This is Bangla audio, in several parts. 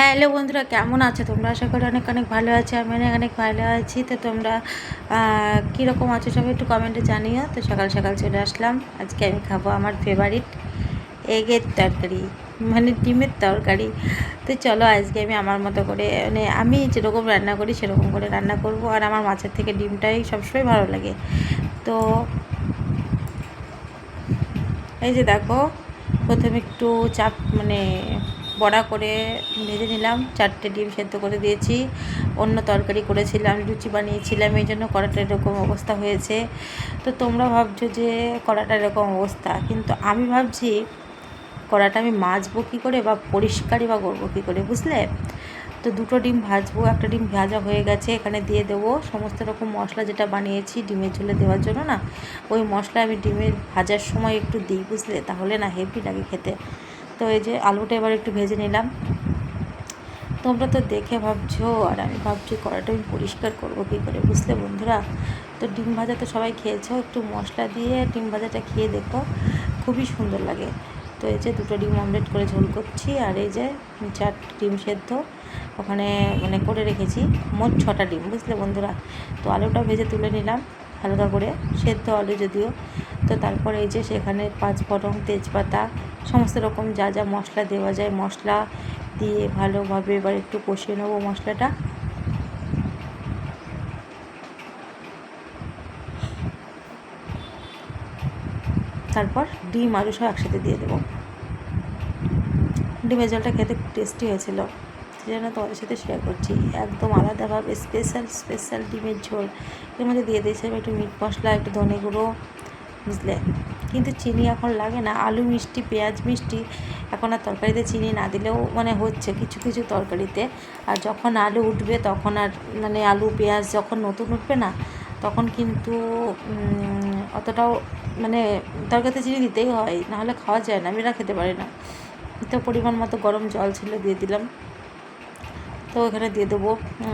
হ্যালো বন্ধুরা, কেমন আছো? তোমরা আশা করি অনেক অনেক ভালো আছো, আমি অনেক অনেক ভালো আছি। তো তোমরা কীরকম আছো সবাই একটু কমেন্টে জানিও। তো সকাল সকাল চলে আসলাম। আজকে আমি খাব আমার ফেভারিট এগের তরকারি মানে ডিমের তরকারি। তো চলো আজকে আমি আমার মতো করে মানে আমি যেরকম রান্না করি সেরকম করে রান্না করব। আর আমার মাছের থেকে ডিমটাই সবসময় ভালো লাগে। তো এই যে দেখো, প্রথমে একটু চাপ মানে বড়া করে ভেজে নিলাম, চারটে ডিম সেদ্ধ করে দিয়েছি। অন্য তরকারি করেছিলাম, লুচি বানিয়েছিলাম, এই জন্য কড়াটা এরকম অবস্থা হয়েছে। তো তোমরা ভাবছ যে কড়াটা এরকম অবস্থা, কিন্তু আমি ভাবছি কড়াটা আমি মাজবো কী করে বা পরিষ্কারই বা করব কী করে, বুঝলে? তো দুটো ডিম ভাজবো, একটা ডিম ভাজা হয়ে গেছে, এখানে দিয়ে দেবো। সমস্ত রকম মশলা যেটা বানিয়েছি ডিমের ঝোলে দেওয়ার জন্য না, ওই মশলা আমি ডিমের ভাজার সময় একটু দিই, বুঝলে? তাহলে না হেভি লাগে খেতে। তো এই যে আলুটা এবার একটু ভেজে নিলাম। তোমরা তো দেখে ভাবছ, আর আমি ভাবছি কড়াটা আমি পরিষ্কার করব কী করে, বুঝলে বন্ধুরা? তো ডিম ভাজা তো সবাই খেয়েছো, একটু মশলা দিয়ে ডিম ভাজাটা খেয়ে দেখো, খুবই সুন্দর লাগে। তো এই যে দুটো ডিম অমলেট করে ঝোল করছি, আর এই যে চার ডিম সেদ্ধ ওখানে মানে করে রেখেছি, মোট ছটা ডিম, বুঝলে বন্ধুরা? তো আলুটা ভেজে তুলে নিলাম হালকা করে, সেদ্ধ আলু যদিও। তো তারপরে এই যে সেখানে পাঁচ তেজপাতা, সমস্ত রকম যা যা মশলা দেওয়া যায়, মশলা দিয়ে ভালোভাবে এবার একটু কষিয়ে নেব মশলাটা। তারপর ডিম, আলু সব একসাথে দিয়ে দেবো। ডিমের জলটা খেতে খুব টেস্টি হয়েছিল, সেই জন্য তোমাদের সাথে শেয়ার করছি। একদম আলাদাভাবে স্পেশাল স্পেশাল ডিমের ঝোল। এর মধ্যে দিয়ে দিয়েছিলাম একটু মিট মশলা, একটু ধনে গুঁড়ো বুঝলে? কিন্তু চিনি এখন লাগে না। আলু মিষ্টি, পেঁয়াজ মিষ্টি, এখন আর তরকারিতে চিনি না দিলেও মানে হচ্ছে কিছু কিছু তরকারিতে। আর যখন আলু উঠবে তখন আর মানে আলু, পেঁয়াজ যখন নতুন উঠবে না, তখন কিন্তু অতটাও মানে তরকারিতে চিনি দিতেই হয়, নাহলে খাওয়া যায় না, আমি এরা খেতে পারি না। তো পরিমাণ মতো গরম জল ছিল, দিয়ে দিলাম। তো এখানে দিয়ে দেবো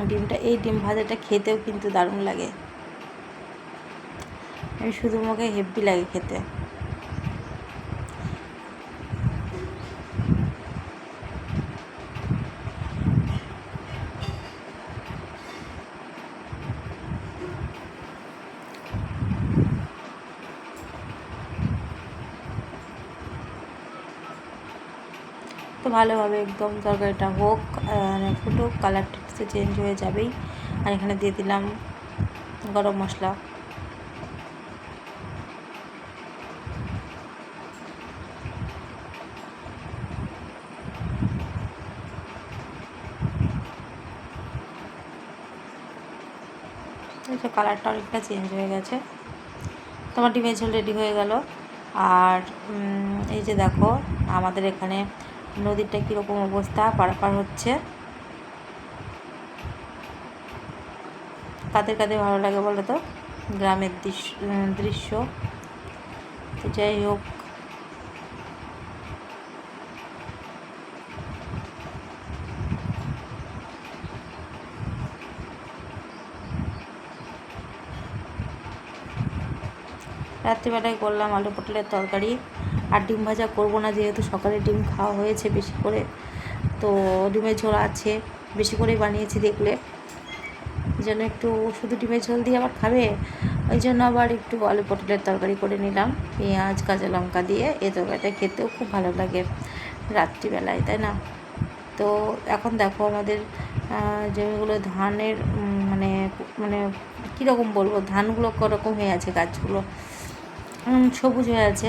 ডিমটা। এই ডিম ভাজাটা খেতেও কিন্তু দারুণ লাগে। শুধু মুখে হেভি লাগে খেতে। তো ভালোভাবে একদম তরকারিটা হোক মানে ফুটুক কালারটা চেঞ্জ হয়ে যাবেই। আর এখানে দিয়ে দিলাম গরম মশলা। এই যে কালারটা অনেকটা চেঞ্জ হয়ে গেছে। তোমার ডিমের ঝোল রেডি হয়ে গেল। আর এই যে দেখো, আমাদের এখানে নদীরটা কীরকম অবস্থা পারাপার হচ্ছে। কাদের কাদের ভালো লাগে বলো তো? গ্রামের দৃশ্য দৃশ্য। তো যাই হোক রাত্রিবেলায় করলাম আলু পটলের তরকারি আর ডিম ভাজা করব না যেহেতু সকালে ডিম খাওয়া হয়েছে বেশি করে। তো ডিমের ঝোল আছে, বেশি করেই বানিয়েছি দেখলে। যেন একটু শুধু ডিমের ঝোল দিয়ে আবার খাবে? ওই জন্য আবার একটু আলু পটলের তরকারি করে নিলাম। পেঁয়াজ, কাঁচা লঙ্কা দিয়ে এই তরকারিটা খেতেও খুব ভালো লাগে রাত্রিবেলায়, তাই না? তো এখন দেখো আমাদের জমিগুলো ধানের মানে মানে কীরকম বলব? ধানগুলো কীরকম হয়ে আছে গাছগুলো? সবুজ হয়ে আছে।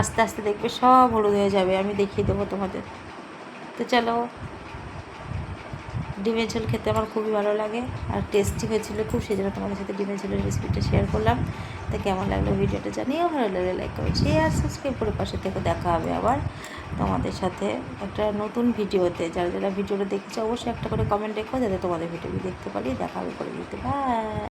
আস্তে আস্তে দেখবে সব হলুদ হয়ে যাবে। আমি দেখিয়ে দেবো তোমাদের। তো চলো, ডিমের ঝোল খেতে আমার খুবই ভালো লাগে আর টেস্টি হয়েছিল খুব, সেই জন্য তোমাদের সাথে ডিমের ঝোলের রেসিপিটা শেয়ার করলাম। তো কেমন লাগল ভিডিওটা জানিও, ভালো লাগলে লাইক করো শেয়ার সাবস্ক্রাইব করে পাশে থেকে। দেখা হবে আবার তোমাদের সাথে একটা নতুন ভিডিওতে। যারা যারা ভিডিওটা দেখেছ, অবশ্যই একটা করে কমেন্ট রেখো, যাতে তোমাদের ভিডিওটি দেখতে পারি। দেখা হবে করে দিতে বাই